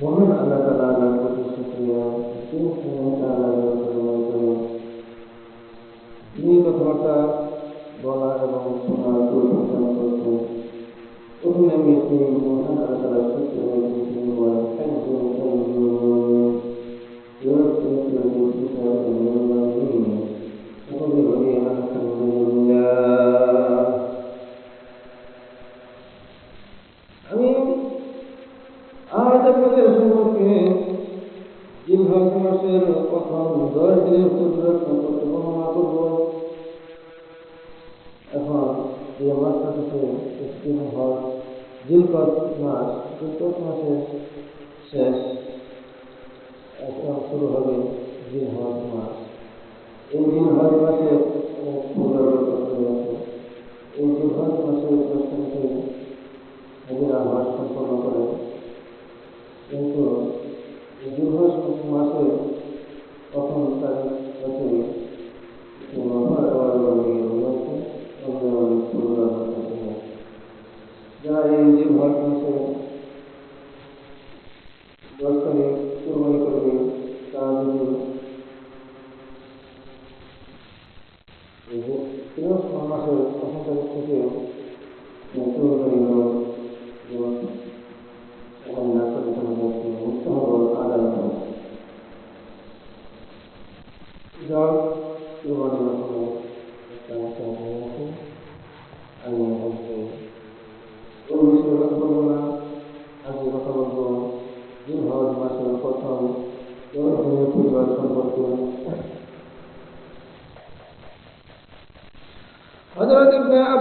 mohon Allah Taala agar semua itu ini beberapa doa yang sunnah itu tentang itu Ummi misi mohon Allah Taala semua semua Alhamdulillah. মাসটা থেকে একটি হজ জিলকত মাস জিলকত মাসের শেষ শুরু হবে মাস। এই জিলহজ মাসে এই জিলহজ মাসের দশ তারিখে হাজিরা হজ সম্পন্ন করে যে তিরস মাসের প্রথম তারিখ থেকে শুরু করিল এবং এবং না করে তোমাদের উৎসাহ আদায় হবে যার কোরবানি মাসে একটা মশলা হয়ে আছে আমি বলতে ওই বিষয়ে কথা বলব না আজকে কথা বলব জিলহজ মাসের প্রথম দশ দিনের পরিবার সম্পর্কে হযরত ইবনে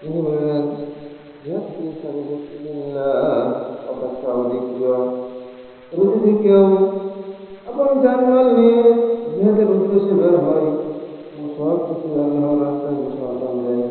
তিনি বললেন জিহাদ ফি সাবিলিল্লাহ অপেক্ষা অধিক প্রিয় তবে যদি কেউ আপন জানমাল নিয়ে জিহাদের উদ্দেশ্যে বের হয় এবং সব কিছু আল্লাহর রাস্তায় বিসর্জন দেয়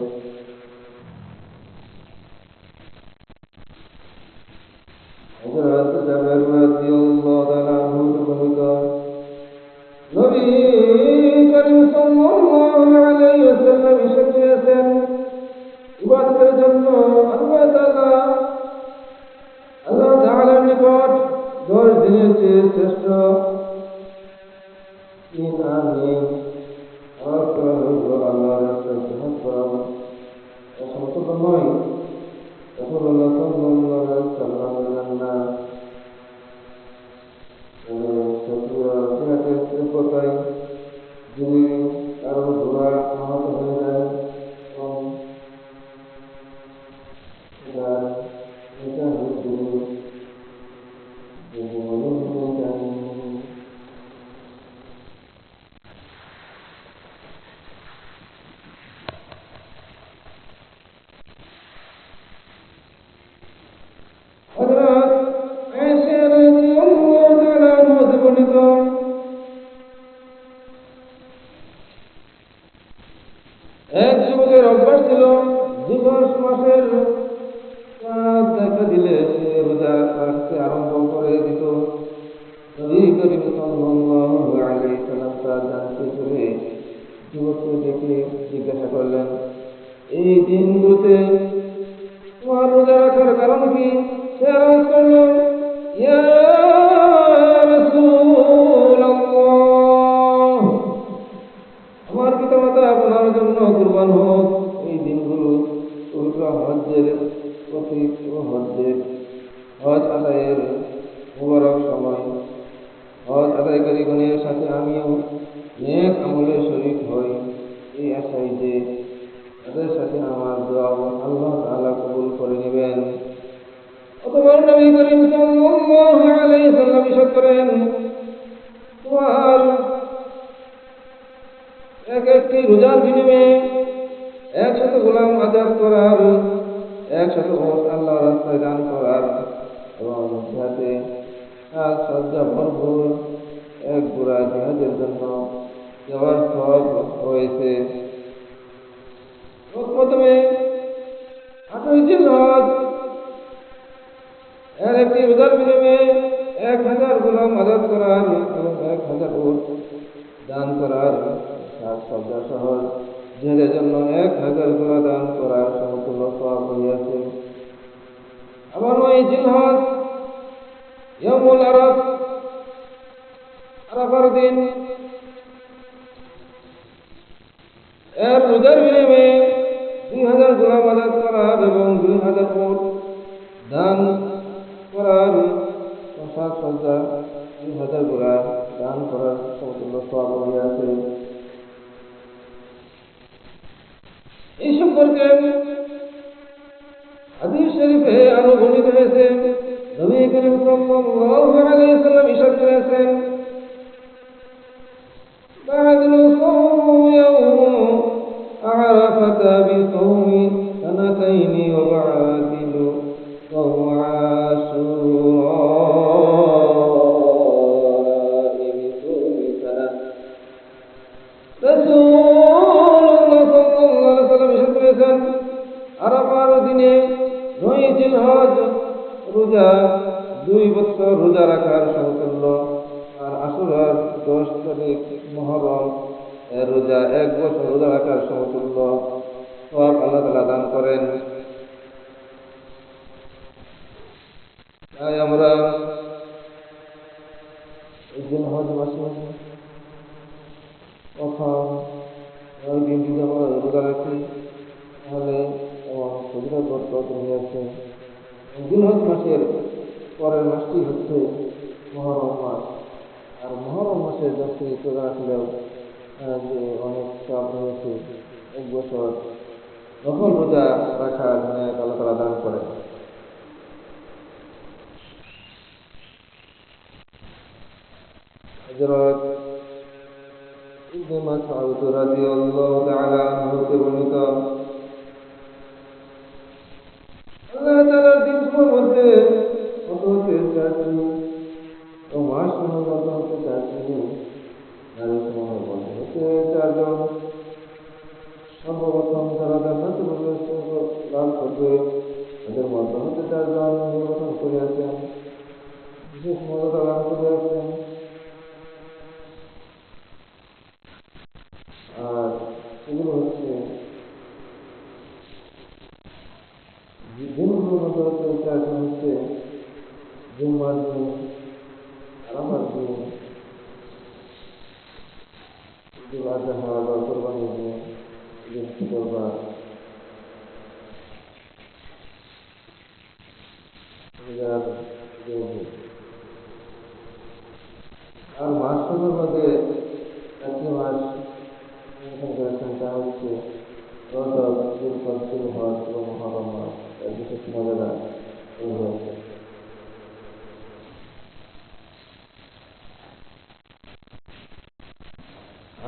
তা জানতে যুবককে দেখে জিজ্ঞাসা করলেন, এই দিনগুলোতে তোমার রোজা রাখার কারণ কি? সে আওয়াজ করল আমার পিতামাতা আপনার জন্য কুরবান হোক। এই দিনগুলো পবিত্র হজ্জের প্রতীক ও হজ্জের হজ আদায়ের মুবারক সময়। হজ আদায়কারীগণের সাথে আমিও নেক আমলে শরীক হই। এই আশাই যে তাদের সাথে আমার দোয়া আল্লাহ তাআলা কবুল করে নেবেন। অতঃপর নবী করিম সাল্লাল্লাহু আলাইহি সাল্লাম ইরশাদ করেন, তোমার এক একটি রোজার বিনিময়ে গোলাম আজাদ করার, একশত আল্লাহ রাস্তায় দান করার এবং যাতে সাজ সজ্জা ভরপুর এক গোড়া জিহাদের জন্য যাওয়ার সব হয়েছে। প্রথমে আটই একটি উদার বিনিময়ে এক হাজার গোলাম আজাদ করার এবং এক হাজার উট দান করার সাজ সজ্জা সহ জিহাদের জন্য এক হাজার গোলা দান করার সমতুল্য সব হইয়াছে। আবার ওই জিলহজ ইয়ামুল আরব আরাফার দিন এর রোজার বিনিময়ে দুই হাজার গোলাম আজাদ করার এবং দুই হাজার কোট দান করার পাঁচ সজ্জা দুই হাজার গোলা দান করার সমতুল্য সব আছে। এই সম্পর্কে হাদিস শরীফে আরও বর্ণিত হয়েছে। নবী করিম সাল্লাল্লাহু আলাইহি ওয়াসাল্লাম ইরশাদ করেছেন বাদলু সাওম জিলহজ রোজা দুই বছর রোজা রাখার সমতুল্য আর আসুরার দশ তারিখ মহরম রোজা এক বছর রোজা রাখার সমতুল্য সব আল্লাহ তালা দান করেন। তাই আমরা এই জিলহজ মাসে তখন ওই দিন যদি আমরা রোজা রাখি তাহলে এবং ফজিলত বরকত রয়েছে রমজান মাসের পরের মাসটি হচ্ছে মহরম মাস। আর মহরম মাসে দশটি চলে আসলেও যে অনেক চাপ রয়েছে, এক বছর নকল রোজা রাখা অনেক আল্লাহ দান করে হজরত ইবনে মাসউদ রাদিয়াল্লাহু তাআলা হতে বর্ণিত মর্যাদা লাভ করিয়াছেন আর এগুলো হচ্ছে যে দিনগুলোর মধ্যে হচ্ছে জুম্মার দিন আরামার দিন ঈদুল আজহা বা কোরবানির দিন ঈদুল ফিতর বা রোজার মাসগুলোর মধ্যে একটি নির্বাচন করেছেন তা হচ্ছে এর বিশেষ মর্যাদা রয়েছে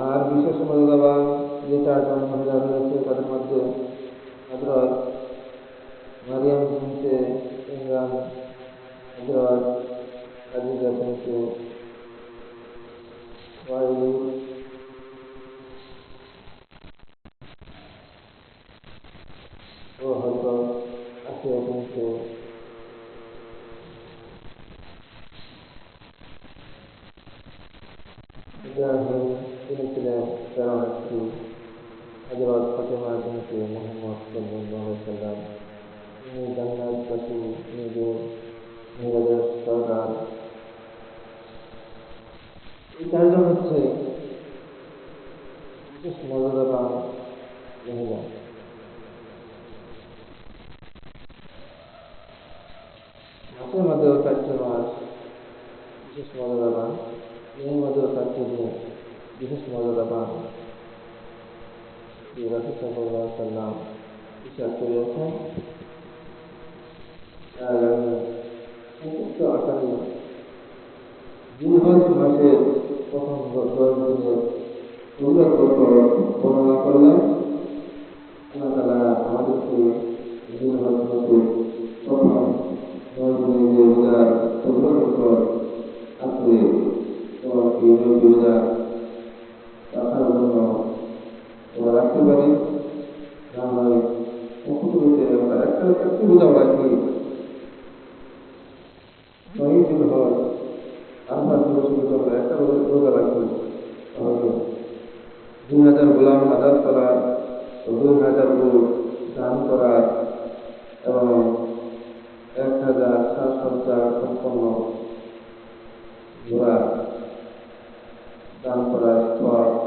আর বিশেষ মর্যাদাবান যে চারজন মহিলা রয়েছে তাদের মধ্যে হজরত মারিয়াম বিনতে ইমরান হজরত জান্নাতবাসী নিজের মহিলাদের সর্দার এই চারজন হচ্ছে বিশেষ মর্যাদাবান মহিলা মাসের মধ্যেও চারটে মাস বিশেষ মর্যাদাবান এর মধ্যেও চারটে দিন বিশেষ মর্যাদাবান শ্রী রাসূল সাল্লাল্লাহু আলাইহি সাল্লাম ইরশাদ করিয়াছেন সংক্ষিপ্ত আকারে জিলহজ মাসের প্রথম দশ দিনের রোজার বর্ণনা করলাম প্রয়োজন হয় আমরা প্রচলিত আমরা একটা রোজা রাখব দুই হাজার গোলাম আজাদ করা দুই হাজার গোল দান করা এবং এক হাজার সাত হাজার সম্পন্ন ঘোড়া দান করার পর